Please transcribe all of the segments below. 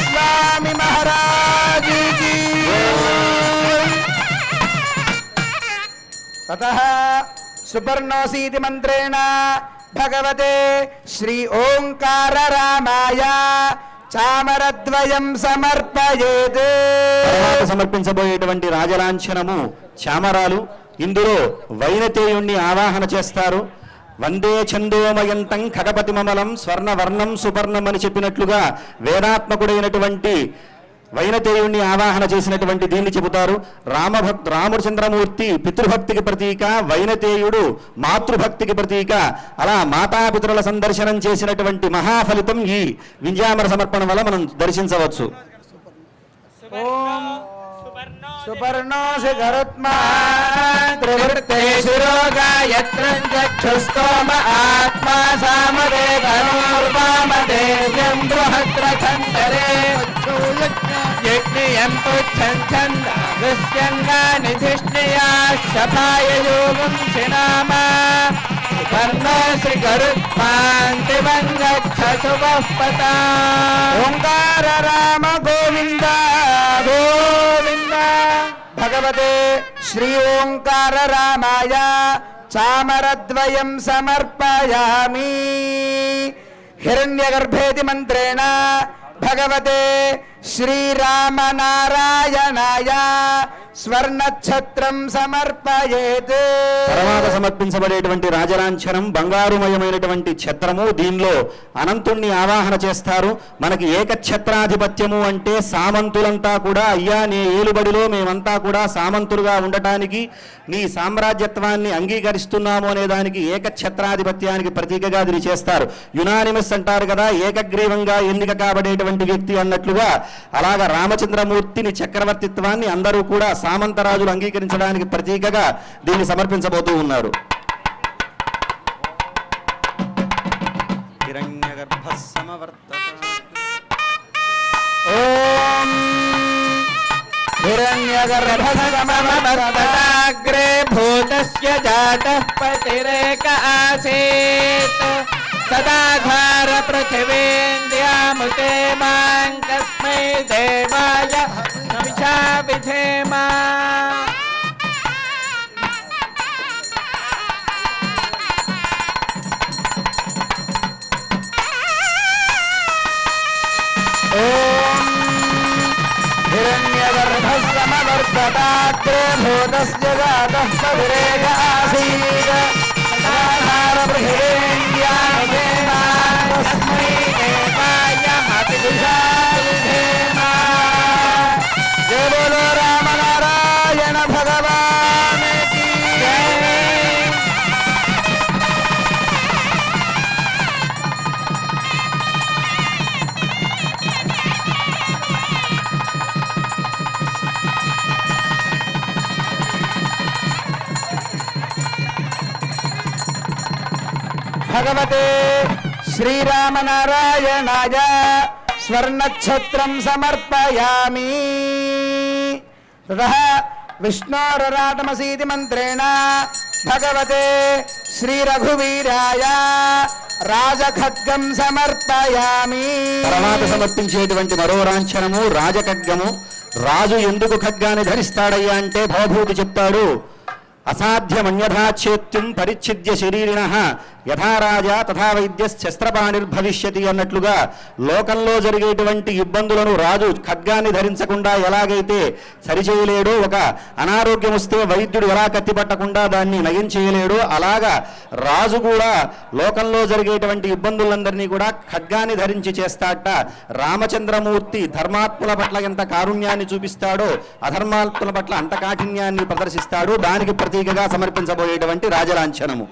స్వామి మహారాజుకి తతః సుపర్ణోసీతి మంత్రేణ భగవతే శ్రీ ఓంకార రామాయ చామరద్వయం సమర్పయేత్ సమర్పించబోయేటువంటి రాజలాంఛనము చామరాలు ఇందులో వైనతేయుణ్ణి ఆవాహన చేస్తారు. వందే ఛందోమయంతం ఖగపతి మమలం స్వర్ణవర్ణం సువర్ణం అని చెప్పినట్లుగా వేదాత్మకుడైనటువంటి వైనతేయుణ్ణి ఆవాహన చేసినటువంటి దీన్ని చెబుతారు. రామభక్ రామచంద్రమూర్తి పితృభక్తికి ప్రతీక వైనతేయుడు మాతృభక్తికి ప్రతీక. అలా మాతాపితరుల సందర్శనం చేసినటువంటి మహాఫలితం ఈ వింజామర సమర్పణ వల్ల మనం దర్శించవచ్చు. ఓం सुपर्णो शिखरुत्मा त्रिवृत्ते शिरोगा चक्षुस्तोम आत्मा सामदे धनुर्वामदेव्यं बृहत्र छन्दरे यज्ञियं पुच्छन्दृश्यङ्गानिधिष्णया शताय योगं शिनाम सुपर्णशिखरुत्मान्तिमङ्गच्छशुभः पता। ओङ्कार राम गोविन्द गोविन्द। గోవింద భగవతే శ్రీ ఓంకార రామాయ చామరద్వయం సమర్పయామి హిరణ్యగర్భేతి మంత్రేణ భగవతే శ్రీరామనారాయణాయ స్వర్ణఛత్రం సమర్పయేత్. తర్వాత సమర్పించబడేటువంటి రాజలాంఛనం బంగారుమయమైనటువంటి ఛత్రము దీనిలో అనంతుణ్ణి ఆవాహన చేస్తారు. మనకి ఏకఛత్రాధిపత్యము అంటే సామంతులంతా కూడా అయ్యా నీ ఏలుబడిలో మేమంతా కూడా సామంతులుగా ఉండటానికి నీ సామ్రాజ్యత్వాన్ని అంగీకరిస్తున్నాము అనే దానికి ఏకఛత్రాధిపత్యానికి ప్రతీకగా దీన్ని చేస్తారు. యునానిమస్ అంటారు కదా ఏకగ్రీవంగా ఎన్నిక కాబడేటువంటి వ్యక్తి అన్నట్లుగా అలాగా రామచంద్రమూర్తిని చక్రవర్తిత్వాన్ని అందరూ కూడా సామంతరాజులు అంగీకరించడానికి ప్రతీకగా దీన్ని సమర్పించబోతూ ఉన్నారు. హిరణ్యగర్భసమవర్తతాగ్రే భూతస్య జాతః పతిరేక ఆసీత్ सदाधार पृथिवेन्द्यामुते माँ कस्मै देवाय नमिषा विधेम। हिरण्यवर्धसमवर्धदात्रे भूतस्य जातः आसीत्। ृहेन्द्याय భగవతే శ్రీరామనారాయణాయ స్వర్ణక్షత్రం సమర్పయామి. తతః విష్ణోరరాటమసీతి మంత్రేణ భగవతే శ్రీరఘువీరాయ రాజఖడ్గం సమర్పయామి. తర్వాత సమర్పించేటువంటి మరో రాంఛనము రాజఖడ్గము. రాజు ఎందుకు ఖడ్గాన్ని ధరిస్తాడయ్యా అంటే భవభూతి చెప్తాడు. అసాధ్యమన్యథాచేత్యం పరిచ్ఛిద్య శరీరిణ యథారాజా తథా వైద్యస్త్రపాణిర్భవిష్యతి అన్నట్లుగా లోకంలో జరిగేటువంటి ఇబ్బందులను రాజు ఖడ్గాన్ని ధరించకుండా ఎలాగైతే సరిచేయలేడో ఒక అనారోగ్యం వస్తే వైద్యుడు ఎలా కత్తిపట్టకుండా దాన్ని నయం చేయలేడో అలాగా రాజు కూడా లోకంలో జరిగేటువంటి ఇబ్బందులందరినీ కూడా ఖడ్గాన్ని ధరించి చేస్తాట. రామచంద్రమూర్తి ధర్మాత్ముల పట్ల ఎంత కారుణ్యాన్ని చూపిస్తాడో అధర్మాత్ముల పట్ల అంత కాఠిన్యాన్ని ప్రదర్శిస్తాడు. దానికి ప్రతీకగా సమర్పించబోయేటువంటి రాజలాంఛనము.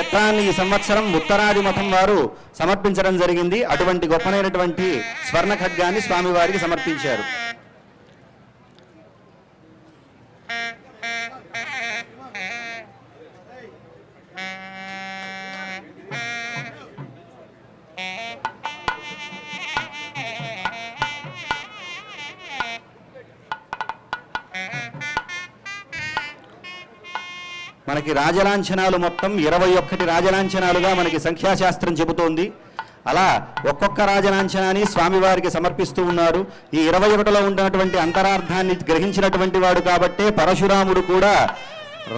క్షేత్రాన్ని ఈ సంవత్సరం ఉత్తరాది మఠం వారు సమర్పించడం జరిగింది. అటువంటి గొప్పనైనటువంటి స్వర్ణ ఖడ్గాన్ని స్వామివారికి సమర్పించారు. మనకి రాజలాంఛనాలు మొత్తం ఇరవై ఒక్కటి రాజలాంఛనాలుగా మనకి సంఖ్యాశాస్త్రం చెబుతోంది. అలా ఒక్కొక్క రాజలాంఛనాన్ని స్వామివారికి సమర్పిస్తూ ఉన్నారు. ఈ ఇరవై ఒకటిలో ఉన్నటువంటి అంతరార్థాన్ని గ్రహించినటువంటి వాడు కాబట్టే పరశురాముడు కూడా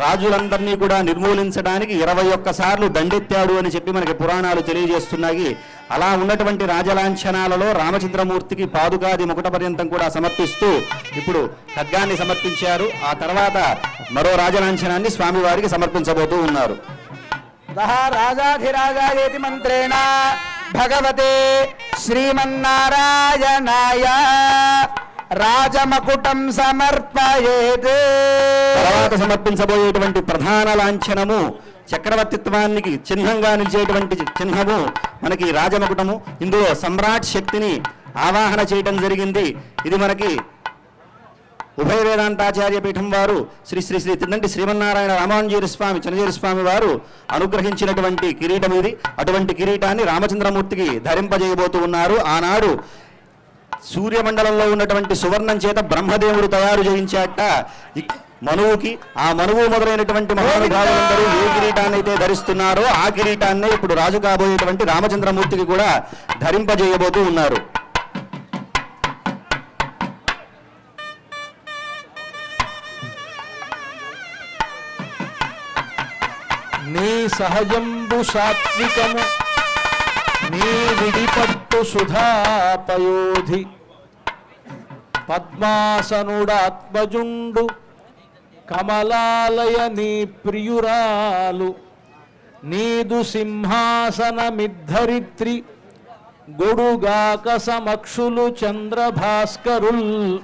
రాజులందరినీ కూడా నిర్మూలించడానికి ఇరవై ఒక్కసార్లు దండెత్తాడు అని చెప్పి మనకి పురాణాలు తెలియజేస్తున్నాయి. అలా ఉన్నటువంటి రాజలాంఛనాలలో రామచంద్రమూర్తికి పాదుకాది ముకుట పర్యంతం కూడా సమర్పిస్తూ ఇప్పుడు ఖడ్గాన్ని సమర్పించారు. ఆ తర్వాత మరో రాజలాంఛనాన్ని స్వామివారికి సమర్పించబోతూ ఉన్నారు. రాజాధిరాజాయేతి మంత్రేణ భగవతే శ్రీమన్నారాయణాయ రాజమకుటం సమర్పయేత్. తర్వాత సమర్పించబోయేటువంటి ప్రధాన లాంఛనము చక్రవర్తిత్వానికి చిహ్నంగా నిలిచేటువంటి చిహ్నము మనకి రాజమకుటము. ఇందులో సమ్రాట్ శక్తిని ఆవాహన చేయటం జరిగింది. ఇది మనకి ఉభయ వేదాంతాచార్య పీఠం వారు శ్రీ శ్రీ శ్రీ తిన్నంటి శ్రీమన్నారాయణ రామాంజీరి స్వామి చనజీరి స్వామి వారు అనుగ్రహించినటువంటి కిరీటం ఇది. అటువంటి కిరీటాన్ని రామచంద్రమూర్తికి ధరింపజేయబోతూ ఉన్నారు. ఆనాడు సూర్యమండలంలో ఉన్నటువంటి సువర్ణం చేత బ్రహ్మదేవుడు తయారు చేయించాట. మనువుకి ఆ మనువు మొదలైనటువంటి మహానుభావులందరూ ఏ కిరీటాన్ని అయితే ధరిస్తున్నారో ఆ కిరీటాన్ని ఇప్పుడు రాజు కాబోయేటువంటి రామచంద్రమూర్తికి కూడా ధరింపజేయబోతూ ఉన్నారు. నీ సహజంబు సాత్వికము నీ విడిపట్టు సుధాపయోధి పద్మాసనుడాత్మజుండు కమలాలయ నీ ప్రియురాలు నీదు సింహాసనమిద్ధరిత్రి గొడుగాక సమక్షులు చంద్రభాస్కరుల్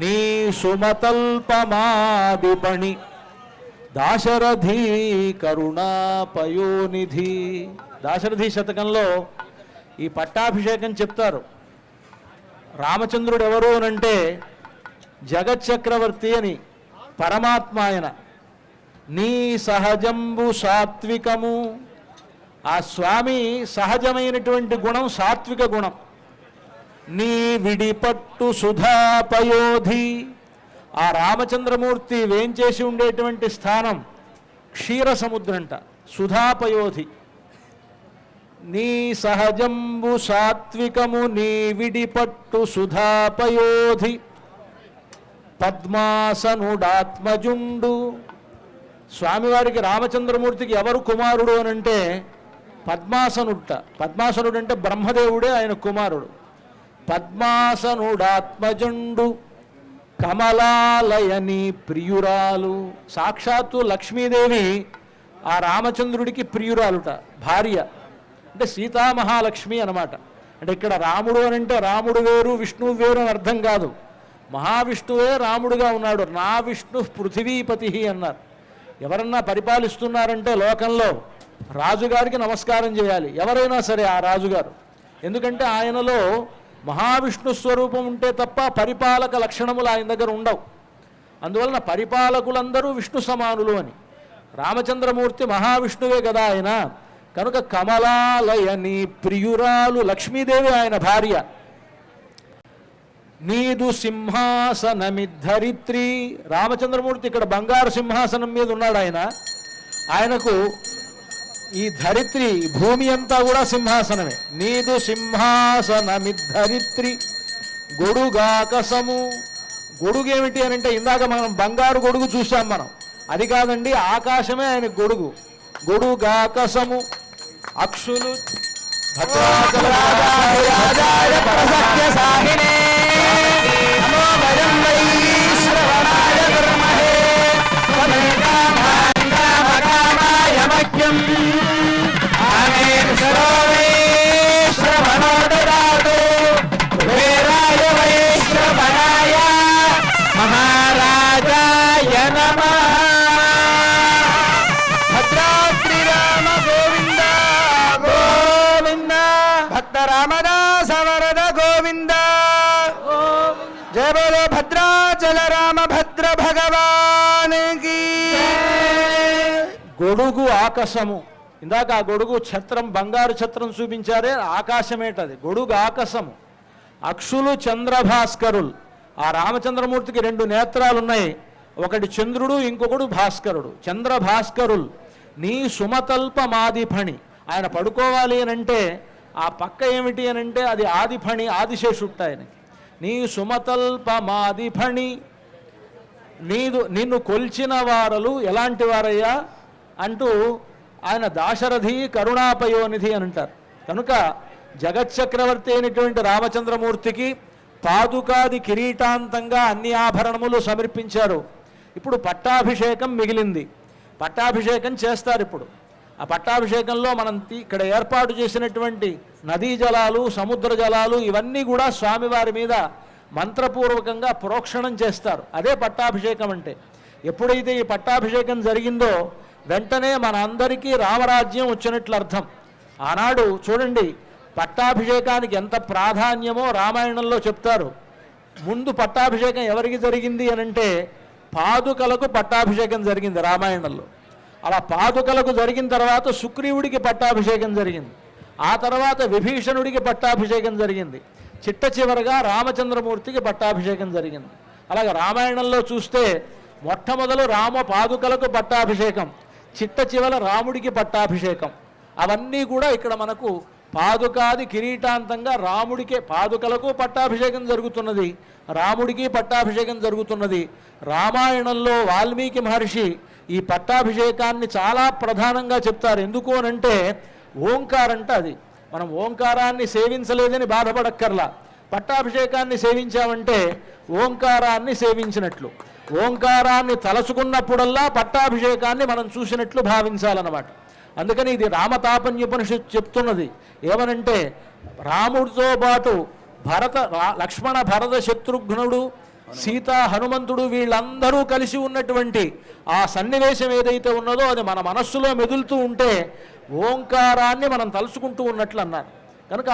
నీ సుమతల్పమాదిపణి దాశరథి కరుణాపయోనిధి. దాశరథి శతకంలో ఈ పట్టాభిషేకం చెప్తారు. రామచంద్రుడు ఎవరు అనంటే జగచ్చక్రవర్తి అని. పరమాత్మ ఆయన నీ సహజంబు సాత్వికము. ఆ స్వామి సహజమైనటువంటి గుణం సాత్విక గుణం. నీ విడిపట్టు సుధాపయోధి. ఆ రామచంద్రమూర్తి వేంచేసి ఉండేటువంటి స్థానం? క్షీర సముద్రంట సుధాపయోధి. నీ సహజంబు సాత్వికము నీ విడిపట్టు సుధాపయోధి. పద్మాసనుడాత్మజుండు. స్వామివారికి రామచంద్రమూర్తికి ఎవరు కుమారుడు అని అంటే పద్మాసనుట పద్మాసనుడు అంటే బ్రహ్మదేవుడే ఆయన కుమారుడు. పద్మాసనుడాత్మజుండు కమలాలయని ప్రియురాలు. సాక్షాత్తు లక్ష్మీదేవి ఆ రామచంద్రుడికి ప్రియురాలుట భార్య. అంటే సీతామహాలక్ష్మి అనమాట అంటే ఇక్కడ రాముడు అని అంటే రాముడు వేరు విష్ణువు వేరు అని అర్థం కాదు. మహావిష్ణువే రాముడుగా ఉన్నాడు. నా విష్ణు పృథివీపతి అన్నారు. ఎవరన్నా పరిపాలిస్తున్నారంటే లోకంలో రాజుగారికి నమస్కారం చేయాలి. ఎవరైనా సరే ఆ రాజుగారు. ఎందుకంటే ఆయనలో మహావిష్ణు స్వరూపం ఉంటే తప్ప పరిపాలక లక్షణములు ఆయన దగ్గర ఉండవు. అందువలన పరిపాలకులందరూ విష్ణు సమానులు అని. రామచంద్రమూర్తి మహావిష్ణువే కదా ఆయన. కనుక కమలాలయని ప్రియురాలు లక్ష్మీదేవి ఆయన భార్య. నీదు సింహాసనమిద్ధరిత్రి. రామచంద్రమూర్తి ఇక్కడ బంగారు సింహాసనం మీద ఉన్నాడు ఆయన. ఆయనకు ఈ ధరిత్రి భూమి అంతా కూడా సింహాసనమే. నీదు సింహాసనమిద్ధరిత్రి. గొడుగాకసము. గొడుగు ఏమిటి అని అంటే ఇందాక మనం బంగారు గొడుగు చూసాం మనం. అది కాదండి ఆకాశమే ఆయన గొడుగు. గొడుగాకసము. అక్షులు. రాజాయ గొడుగు ఆకాశము. ఇందాక ఆ గొడుగు ఛత్రం బంగారు ఛత్రం చూపించారే ఆకాశమేటది. గొడుగు ఆకాశము. అక్షులు చంద్రభాస్కరులు. ఆ రామచంద్రమూర్తికి రెండు నేత్రాలు ఉన్నాయి ఒకటి చంద్రుడు ఇంకొకడు భాస్కరుడు. చంద్రభాస్కరుల్ నీ సుమతల్ప మాదిఫణి ఆయన పడుకోవాలి అని అంటే ఆ పక్క ఏమిటి అని అంటే అది ఆదిఫణి ఆదిశేషుట్ట ఆయనకి. నీ సుమతల్ప మాదిఫణి నీదు నిన్ను కొల్చిన వారలు ఎలాంటి వారయ్యా? అంటూ ఆయన దాశరథి కరుణాపయోనిధి అని అంటారు కనుక జగచ్చక్రవర్తి అయినటువంటి రామచంద్రమూర్తికి పాదుకాది కిరీటాంతంగా అన్ని ఆభరణములు సమర్పించారు. ఇప్పుడు పట్టాభిషేకం మిగిలింది. పట్టాభిషేకం చేస్తారు ఇప్పుడు. ఆ పట్టాభిషేకంలో మనం ఇక్కడ ఏర్పాటు చేసినటువంటి నదీ జలాలు సముద్ర జలాలు ఇవన్నీ కూడా స్వామివారి మీద మంత్రపూర్వకంగా ప్రోక్షణం చేస్తారు. అదే పట్టాభిషేకం అంటే. ఎప్పుడైతే ఈ పట్టాభిషేకం జరిగిందో వెంటనే మన అందరికీ రామరాజ్యం వచ్చినట్లు అర్థం. ఆనాడు చూడండి పట్టాభిషేకానికి ఎంత ప్రాధాన్యమో రామాయణంలో చెప్తారు. ముందు పట్టాభిషేకం ఎవరికి జరిగింది అని అంటే పాదుకలకు పట్టాభిషేకం జరిగింది రామాయణంలో. అలా పాదుకలకు జరిగిన తర్వాత సుగ్రీవుడికి పట్టాభిషేకం జరిగింది. ఆ తర్వాత విభీషణుడికి పట్టాభిషేకం జరిగింది. చిట్ట చివరగా రామచంద్రమూర్తికి పట్టాభిషేకం జరిగింది. అలాగే రామాయణంలో చూస్తే మొట్టమొదలు రామ పాదుకలకు పట్టాభిషేకం. చిట్ట చివల రాముడికి పట్టాభిషేకం. అవన్నీ కూడా ఇక్కడ మనకు పాదుకాది కిరీటాంతంగా రాముడికే పాదుకలకు పట్టాభిషేకం జరుగుతున్నది. రాముడికి పట్టాభిషేకం జరుగుతున్నది. రామాయణంలో వాల్మీకి మహర్షి ఈ పట్టాభిషేకాన్ని చాలా ప్రధానంగా చెప్తారు. ఎందుకు అనంటే ఓంకారంట అది. మనం ఓంకారాన్ని సేవించలేదని బాధపడక్కర్లా. పట్టాభిషేకాన్ని సేవించామంటే ఓంకారాన్ని సేవించినట్లు. ఓంకారాన్ని తలసుకున్నప్పుడల్లా పట్టాభిషేకాన్ని మనం చూసినట్లు భావించాలన్నమాట. అందుకని ఇది రామతాపన్యుపనిషత్తు చెప్తున్నది. ఏమనంటే రాముడితో పాటు భరత లక్ష్మణ భరత శత్రుఘ్నుడు సీత హనుమంతుడు వీళ్ళందరూ కలిసి ఉన్నటువంటి ఆ సన్నివేశం ఏదైతే ఉన్నదో అది మన మనస్సులో మెదులుతూ ఉంటే ఓంకారాన్ని మనం తలుచుకుంటూ ఉన్నట్లు అన్నారు. కనుక